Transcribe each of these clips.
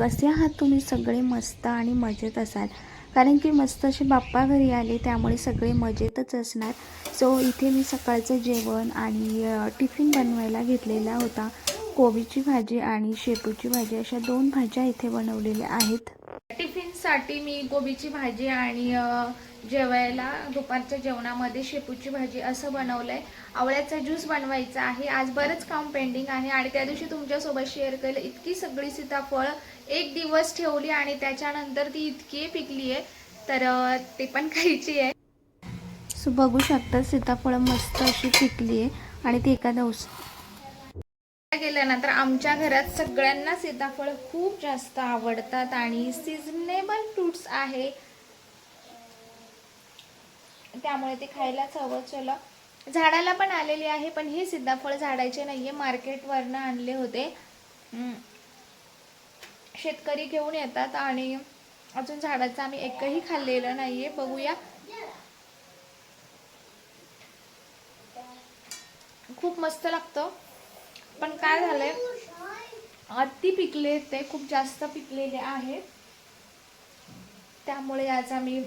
कसे आहात तुम्ही? सगळे मस्त आणि मजेत असाल. कारण की मस्त असे बाप्पा घरी आले त्यामुळे सगळे मजेतच असणार. सो इथे मी सकाळचं जेवण आणि टिफिन बनवायला घेतलेला होता. कोबीची भाजी आणि शेपूची भाजी अशा दोन भाज्या इथे बनवलेल्या आहेत. टिफिनसाठी मी कोबीची भाजी आणि जेवायला दुपारच्या जेवणामध्ये शेपूची भाजी असं बनवलंय. आवळ्याचा ज्यूस बनवायचा आहे. आज बरंच काम पेंडिंग आहे आणि त्या दिवशी तुमच्यासोबत शेअर केलं. इतकी सगळी सीताफळ एक दिवस ठेवली आणि त्याच्यानंतर ती इतकी पिकली आहे तर ते पण खायची आहे. सो बघू शकता सीताफळ मस्त अशी पिकली आहे आणि ती एका दिवस गेल्यानंतर आमच्या घरात सगळ्यांना सीताफळ खूप जास्त आवडतात आणि सिजनेबल फ्रुट्स आहे. त्यामुळे ते खायलाच हवं चला. झाडाला पण आलेली आहे पण हे सीताफळ झाडाचे नाहीये. मार्केटवरनं आणले होते. शेतकरी घेऊन येतात आणि अजून झाडाचं आम्ही एकही खाल्लेलं नाहीये. बघूया. खूप मस्त लागतं. पण काय झालंय? अति पिकले ते खूप जास्त पिकलेले आहेत. त्यामुळे आज आम्ही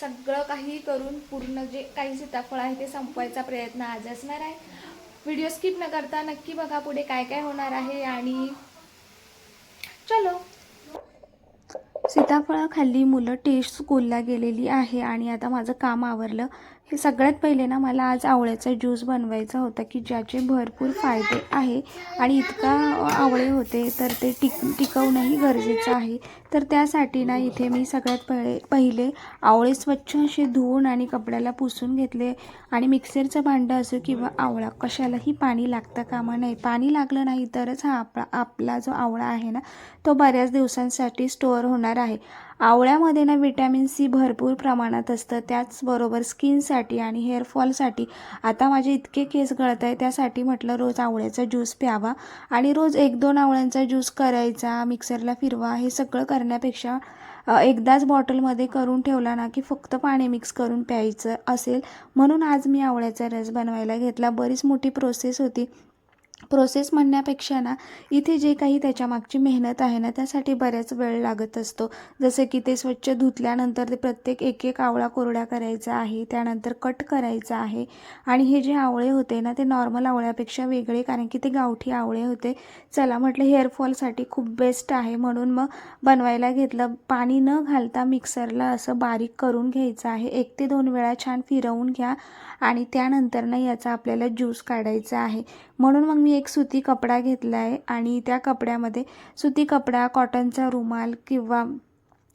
सगळं काही करून पूर्ण जे काही सीताफळ आहे ते संपवायचा प्रयत्न आज असणार आहे. व्हिडिओ स्किप न करता नक्की बघा पुढे काय काय होणार आहे आणि चलो. सीताफळं खाल्ली मुलं टेस्ट स्कूलला गेलेली आहे आणि आता माझं काम आवरलं. हे सगळ्यात पहिले ना मला आज आवळ्याचा ज्यूस बनवायचा होता की ज्याचे भरपूर फायदे आहे आणि इतका आवळे होते तर ते टिक टिकवणंही गरजेचं आहे. तर त्यासाठी ना इथे मी सगळ्यात पहिले पहिले आवळे स्वच्छ असे धुवून आणि कपड्याला पुसून घेतले आणि मिक्सरचं भांडं असो किंवा आवळा कशालाही पाणी लागतं कामा नाही पाणी लागलं नाही तरच हा आपला आपला जो आवळा आहे ना तो बऱ्याच दिवसांसाठी स्टोअर होणार आहे. आवळ्यामध्ये ना विटॅमिन सी भरपूर प्रमाणात असतं. त्याचबरोबर स्किनसाठी आणि हेअरफॉलसाठी आता माझे इतके केस गळत आहे त्यासाठी म्हटलं रोज आवळ्याचा ज्यूस प्यावा. आणि रोज एक दोन आवळ्यांचा ज्यूस करायचा मिक्सरला फिरवा हे सगळं करण्यापेक्षा एकदाच बॉटलमध्ये करून ठेवला ना की फक्त पाणी मिक्स करून प्यायचं असेल. म्हणून आज मी आवळ्याचा रस बनवायला घेतला. बरीच मोठी प्रोसेस होती. प्रोसेस म्हणण्यापेक्षा ना इथे जे काही त्याच्या मागची मेहनत आहे ना त्यासाठी बऱ्याच वेळ लागत असतो. जसं की ते स्वच्छ धुतल्यानंतर ते प्रत्येक एक एक आवळा कोरड्या करायचा आहे त्यानंतर कट करायचा आहे. आणि हे जे आवळे होते ना ते नॉर्मल आवळ्यापेक्षा वेगळे कारण की ते गावठी आवळे होते. चला म्हटलं हेअरफॉलसाठी खूप बेस्ट आहे म्हणून मग बनवायला घेतलं. पाणी न घालता मिक्सरला असं बारीक करून घ्यायचं आहे. एक ते दोन वेळा छान फिरवून घ्या. आणि त्यानंतर ना याचा आपल्याला ज्यूस काढायचा आहे. म्हणून मग मी एक सुती कपडा घेतला आहे आणि त्या कपड्यामध्ये सुती कपडा कॉटनचा रुमाल किंवा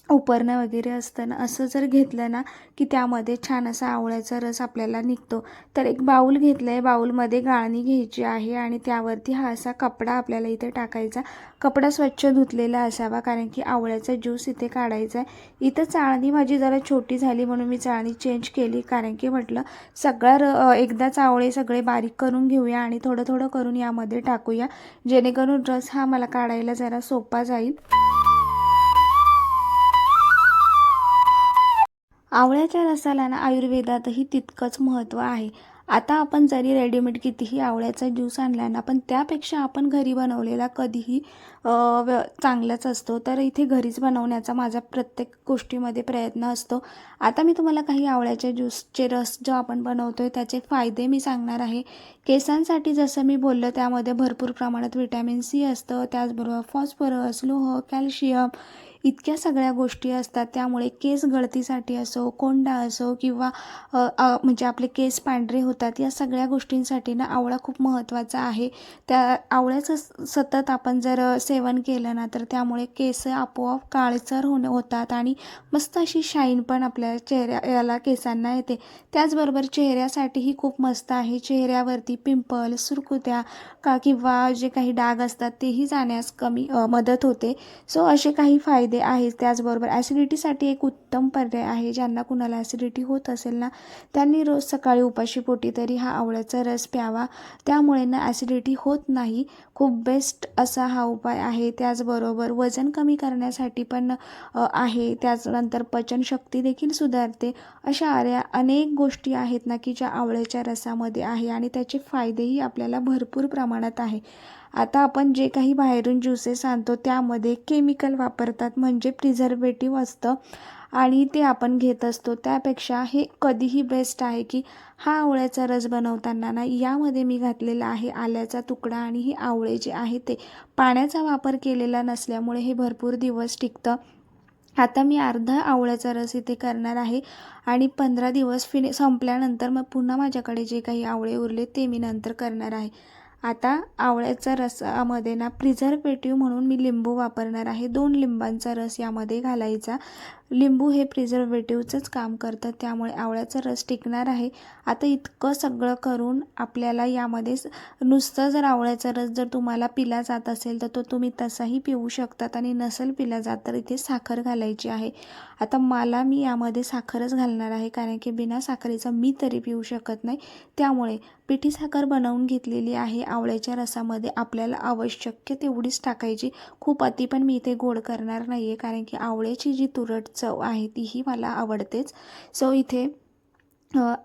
उपरणं वगैरे असतं ना असं जर घेतलं ना की त्यामध्ये छान असा आवळ्याचा रस आपल्याला निघतो. तर एक बाऊल घेतलं आहे बाऊलमध्ये गाळणी घ्यायची आहे आणि त्यावरती हा असा कपडा आपल्याला इथे टाकायचा. कपडा स्वच्छ धुतलेला असावा कारण की आवळ्याचा ज्यूस इथे काढायचा आहे. इथं चाळणी माझी जरा छोटी झाली म्हणून मी चाळणी चेंज केली कारण की म्हटलं सगळा र एकदाच आवळे सगळे बारीक करून घेऊया आणि थोडं थोडं करून यामध्ये टाकूया. जेणेकरून रस हा मला काढायला जरा सोपा जाईल. आवळ्याच्या रसाला ना आयुर्वेदातही तितकंच महत्त्व आहे. आता आपण जरी रेडीमेड कितीही आवळ्याचा ज्यूस आणला ना पण त्यापेक्षा आपण घरी बनवलेला कधीही व्य चांगलाच असतो. तर इथे घरीच बनवण्याचा माझा प्रत्येक गोष्टीमध्ये प्रयत्न असतो. आता मी तुम्हाला काही आवळ्याच्या ज्यूसचे रस जो आपण बनवतो आहे त्याचे फायदे मी सांगणार आहे. केसांसाठी जसं मी बोललं त्यामध्ये भरपूर प्रमाणात विटॅमिन सी असतं. त्याचबरोबर फॉस्फरस लोह कॅल्शियम इतक्या सगळ्या गोष्टी असतात. त्यामुळे केस गळतीसाठी असो कोंडा असो किंवा म्हणजे आपले केस पांढरे होतात या सगळ्या गोष्टींसाठी ना आवळा खूप महत्त्वाचा आहे. त्या आवळ्याचं सतत आपण जर सेवन केलं ना तर त्यामुळे केस आपोआप काळसर होणं होतात आणि मस्त अशी शाईन पण आपल्या चेहऱ्या याला केसांना येते. त्याचबरोबर चेहऱ्यासाठीही खूप मस्त आहे. चेहऱ्यावरती पिंपल सुरकुत्या का किंवा जे काही डाग असतात तेही जाण्यास कमी मदत होते. सो असे काही फायदे आहेत त्याचबरोबर ॲसिडिटीसाठी एक उत्तम पर्याय आहे. ज्यांना कुणाला ॲसिडिटी होत असेल ना त्यांनी रोज सकाळी उपाशी पोटी तरी हा आवळ्याचा रस प्यावा. त्यामुळे ना ॲसिडिटी होत नाही. खूप बेस्ट असा हा उपाय आहे. त्याचबरोबर वजन कमी करण्यासाठी पण आहे. त्याचनंतर पचनशक्ती देखील सुधारते. अशा अऱ्या अनेक गोष्टी आहेत ना की ज्या आवळ्याच्या रसामध्ये आहे आणि त्याचे फायदेही आपल्याला भरपूर प्रमाणात आहे. आता आपण जे काही बाहेरून ज्युसेस आणतो त्यामध्ये केमिकल वापरतात. म्हणजे प्रिझर्वेटिव्ह असतं. आणि ते आपण घेत असतो. त्यापेक्षा हे कधीही बेस्ट आहे की हा आवळ्याचा रस बनवताना ना यामध्ये मी घातलेला आहे आल्याचा तुकडा आणि हे आवळे जे आहे ते पाण्याचा वापर केलेला नसल्यामुळे हे भरपूर दिवस टिकतं. आता मी अर्धा आवळ्याचा रस इथे करणार आहे आणि पंधरा दिवस फिने संपल्यानंतर मग पुन्हा माझ्याकडे जे काही आवळे उरले ते मी नंतर करणार आहे. आता आवळ्याचा रसामध्ये ना प्रिझर्वेटिव्ह म्हणून मी लिंबू वापरणार आहे. दोन लिंबांचा रस यामध्ये घालायचा. लिंबू हे प्रिझर्वेटिव्हचंच काम करतं त्यामुळे आवळ्याचा रस टिकणार आहे. आता इतकं सगळं करून आपल्याला यामध्ये नुसतं जर आवळ्याचा रस जर तुम्हाला पिला जात असेल तर तो तुम्ही तसाही पिऊ शकतात आणि नसेल पिला जात तर इथे साखर घालायची आहे. आता मला मी यामध्ये साखरच घालणार आहे कारण की बिना साखरेचा मी तरी पिऊ शकत नाही. त्यामुळे पिठी साखर बनवून घेतलेली आहे आवळ्याच्या रसामध्ये आपल्याला आवश्यक तेवढीच टाकायची. खूप अति पण मी इथे गोड करणार नाही आहे कारण की आवळ्याची जी तुरट चव आहे तीही मला आवडतेच. सो इथे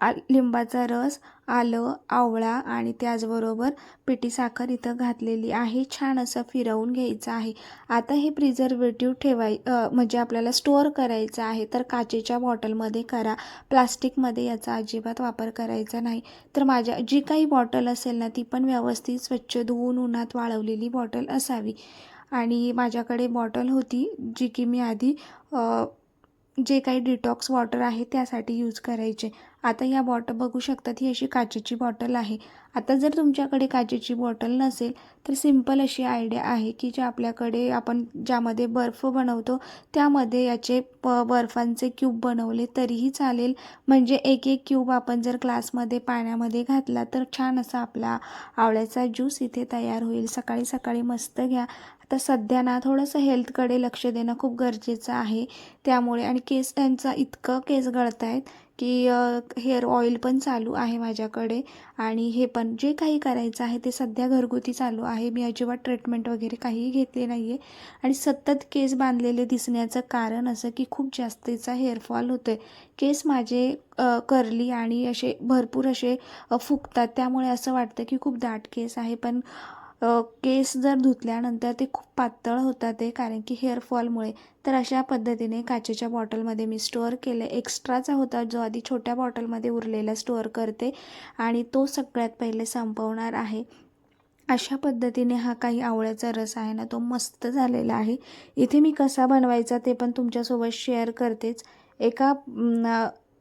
आ लिंबाचा रस आलं आवळा आणि त्याचबरोबर पिठी साखर इथं घातलेली आहे. छान असं फिरवून घ्यायचं आहे. आता हे प्रिझर्वेटिव्ह ठेवाय म्हणजे आपल्याला स्टोअर करायचं आहे तर काचेच्या बॉटलमध्ये करा. प्लास्टिकमध्ये याचा अजिबात वापर करायचा नाही. तर माझ्या जी काही बॉटल असेल ना ती पण व्यवस्थित स्वच्छ धुवून उन्हात वाळवलेली बॉटल असावी. आणि माझ्याकडे बॉटल होती जी की मी आधी जे काही डिटॉक्स वॉटर आहे त्यासाठी यूज करायचे. आता या बॉटल बघू शकतात ही अशी काचेची बॉटल आहे. आता जर तुमच्याकडे काचेची बॉटल नसेल तर सिंपल अशी आयडिया आहे की जे आपल्याकडे आपण ज्यामध्ये बर्फ बनवतो त्यामध्ये याचे प बर्फांचे क्यूब बनवले तरीही चालेल. म्हणजे एक एक क्यूब आपण जर ग्लासमध्ये पाण्यामध्ये घातला तर छान असा आपला आवळ्याचा ज्यूस इथे तयार होईल. सकाळी सकाळी मस्त घ्या. तर सध्या ना थोडंसं हेल्थकडे लक्ष देणं खूप गरजेचं आहे. त्यामुळे आणि केस त्यांचा इतकं केस गळत आहेत की हेअर ऑइल पण चालू आहे माझ्याकडे. आणि हे पण जे काही करायचं आहे ते सध्या घरगुती चालू आहे. मी अजिबात ट्रीटमेंट वगैरे काहीही घेतले नाही आहे आणि सतत केस बांधलेले दिसण्याचं कारण असं की खूप जास्तीचा हेअरफॉल होतो आहे केस माझे करली आणि असे भरपूर असे फुगतात. त्यामुळे असं वाटतं की खूप दाट केस आहे. पण केस जर धुतल्यानंतर ते खूप पातळ होतात ते कारण की हेअरफॉलमुळे तर अशा पद्धतीने काचेच्या बॉटलमध्ये मी स्टोअर केलं. एक्स्ट्राचा होता जो आधी छोट्या बॉटलमध्ये उरलेला स्टोअर करते आणि तो सगळ्यात पहिले संपवणार आहे. अशा पद्धतीने हा काही आवळ्याचा रस आहे ना तो मस्त झालेला आहे. इथे मी कसा बनवायचा ते पण तुमच्यासोबत शेअर करतेच. एका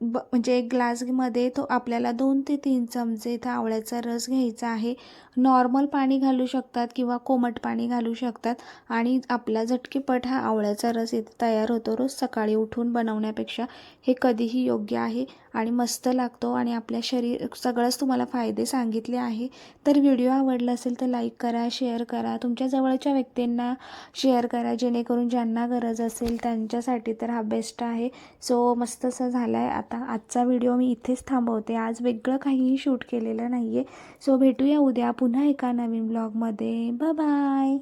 ब म्हणजे एक ग्लासमध्ये तो आपल्याला दोन ते तीन चमचे इथं आवळ्याचा रस घ्यायचा आहे. नॉर्मल पाणी घालू शकतात किंवा कोमट पाणी घालू शकतात. आणि आपला झटकेपट हा आवळ्याचा रस इथे तयार होतो रोज सकाळी उठून बनवण्यापेक्षा. हे कधीही योग्य आहे. आणि मस्त लागतो आणि आपल्या शरीर सगळंच तुम्हाला फायदे सांगितले आहे. तर व्हिडिओ आवडला असेल तर लाईक करा शेअर करा. तुमच्या जवळच्या व्यक्तींना शेअर करा जेणेकरून ज्यांना गरज असेल त्यांच्यासाठी तर हा बेस्ट आहे. सो मस्त असं झाला आहे आता. आजचा व्हिडिओ मी इथेच थांबवते. आज वेगळं काहीही शूट केलेलं नाही आहे सो भेटूया उद्या पुन्हा एका नवीन ब्लॉगमध्ये बाय